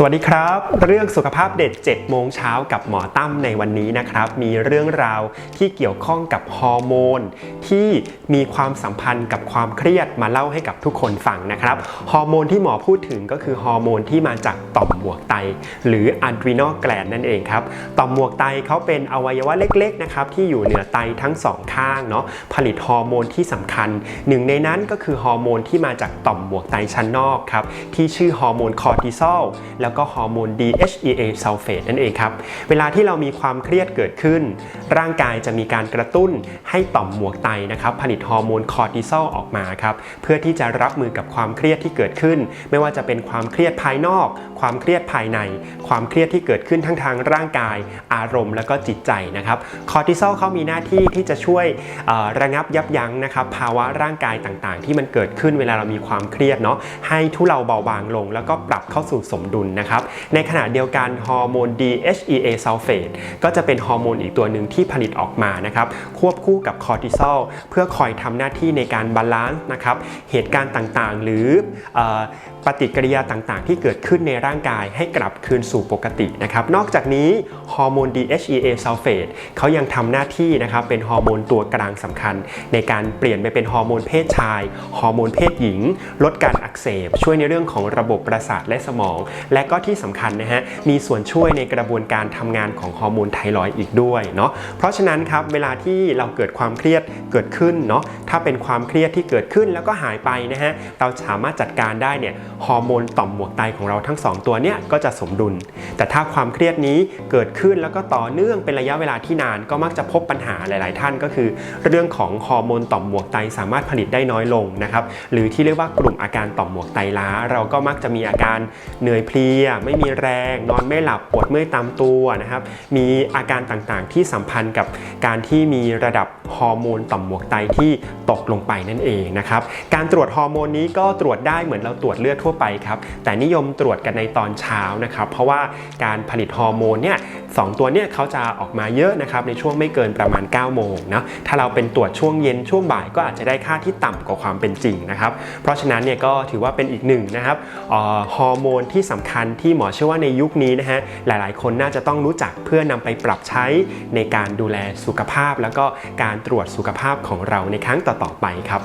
สวัสดีครับ เรื่องสุขภาพเด็ก7โมงเช้ากับหมอตั้มในวันนี้นะครับ มีเรื่องราวที่เกี่ยวข้องกับฮอร์โมน ที่มีความสัมพันธ์กับความเครียดมาเล่าให้กับทุกคนฟังนะครับฮอร์โมนที่หมอพูดถึงก็คือฮอร์โมนที่มาจากต่อมหมวกไต หรือ adrenal gland นั่นเองครับต่อมหมวกไตเขาเป็นอวัยวะเล็กๆนะครับที่อยู่เหนือไตทั้งสองข้างเนาะผลิตฮอร์โมนที่สำคัญ หนึ่งในนั้นก็คือฮอร์โมนที่มาจากต่อมหมวกไตชั้นนอกครับที่ชื่อฮอร์โมนคอร์ติซอลแล้วแล้วก็ฮอร์โมน DHEA ซัลเฟตนั่นเองครับ เวลาที่เรามีความเครียดเกิดขึ้น ร่างกายจะมีการกระตุ้นให้ต่อมหมวกไตนะครับผลิตฮอร์โมนคอร์ติซอลออกมาครับเพื่อที่จะรับมือกับความเครียดที่เกิดขึ้น ไม่ว่าจะเป็นความเครียดภายนอก ความเครียดภายใน ความเครียดที่เกิดขึ้นทั้งทางร่างกาย อารมณ์และก็จิตใจนะครับคอร์ติซอลเขามีหน้าที่ที่จะช่วยระงับยับยั้งนะครับภาวะร่างกายต่างๆ ที่มันเกิดขึ้นเวลาเรามีความเครียดเนาะให้ทุเลาเบาบางลง แล้วก็ปรับเข้าสู่สมดุลนะครับ ในขณะเดียวกันฮอร์โมน DHEA ซัลเฟตก็จะเป็นฮอร์โมนอีกตัวหนึ่งที่ผลิตออกมานะครับ ควบคู่กับคอร์ติซอลเพื่อคอยทำหน้าที่ในการบาลานซ์นะครับ เหตุการณ์ต่างๆ หรือเอ่อปฏิกิริยาต่างๆ ที่เกิดขึ้นในร่างกายให้กลับคืนสู่ปกตินะครับ นอกจากนี้ฮอร์โมน DHEA ซัลเฟตเขายังทำหน้าที่นะครับเป็นฮอร์โมนตัวกลางสำคัญ ในการเปลี่ยนไปเป็นฮอร์โมนเพศชาย ฮอร์โมนเพศหญิง ลดการอักเสบ ช่วยในเรื่องของระบบประสาทและสมอง และก็ที่สำคัญนะฮะมีส่วนช่วยในกระบวนการทำงานของฮอร์โมนไทรอยอีกด้วยเนาะเพราะฉะนั้นครับเวลาที่เราเกิดความเครียดเกิดขึ้นเนาะถ้าเป็นความเครียดที่เกิดขึ้นแล้วก็หายไปนะฮะเราสามารถจัดการได้เนี่ยฮอร์โมนต่อมหมวกไตของเราทั้งสองตัวเนี่ยก็จะสมดุล แต่ถ้าความเครียดนี้เกิดขึ้นแล้วก็ต่อเนื่องเป็นระยะเวลาที่นานก็มักจะพบปัญหาหลาย ๆ ท่านก็คือ เรื่องของฮอร์โมนต่อมหมวกไตสามารถผลิตได้น้อยลงนะครับหรือที่เรียกว่ากลุ่มอาการต่อมหมวกไตล้า เราก็มักจะมีอาการเหนื่อยเพลียไม่มีแรง นอนไม่หลับปวดเมื่อยตามตัวนะครับ มีอาการต่างๆที่สัมพันธ์กับการที่มีระดับฮอร์โมนต่อมหมวกไตที่ตกลงไปนั่นเองนะครับ การตรวจฮอร์โมนนี้ก็ตรวจได้เหมือนเราตรวจเลือดทั่วไปครับ แต่นิยมตรวจกันในตอนเช้านะครับ เพราะว่าการผลิตฮอร์โมนเนี่ยสองตัวเนี่ยเขาจะออกมาเยอะนะครับในช่วงไม่เกินประมาณ 9 โมงนะถ้าเราเป็นตรวจช่วงเย็นช่วงบ่ายก็อาจจะได้ค่าที่ต่ำกว่าความเป็นจริงนะครับ เพราะฉะนั้นเนี่ยก็ถือว่าเป็นอีกหนึ่งนะครับฮอร์โมนที่สำคัญที่หมอเชื่อว่าในยุคนี้นะฮะหลายๆ คนน่าจะต้องรู้จักเพื่อนำไปปรับใช้ในการดูแลสุขภาพ แล้วก็การตรวจสุขภาพของเราในครั้งต่อๆไปครับ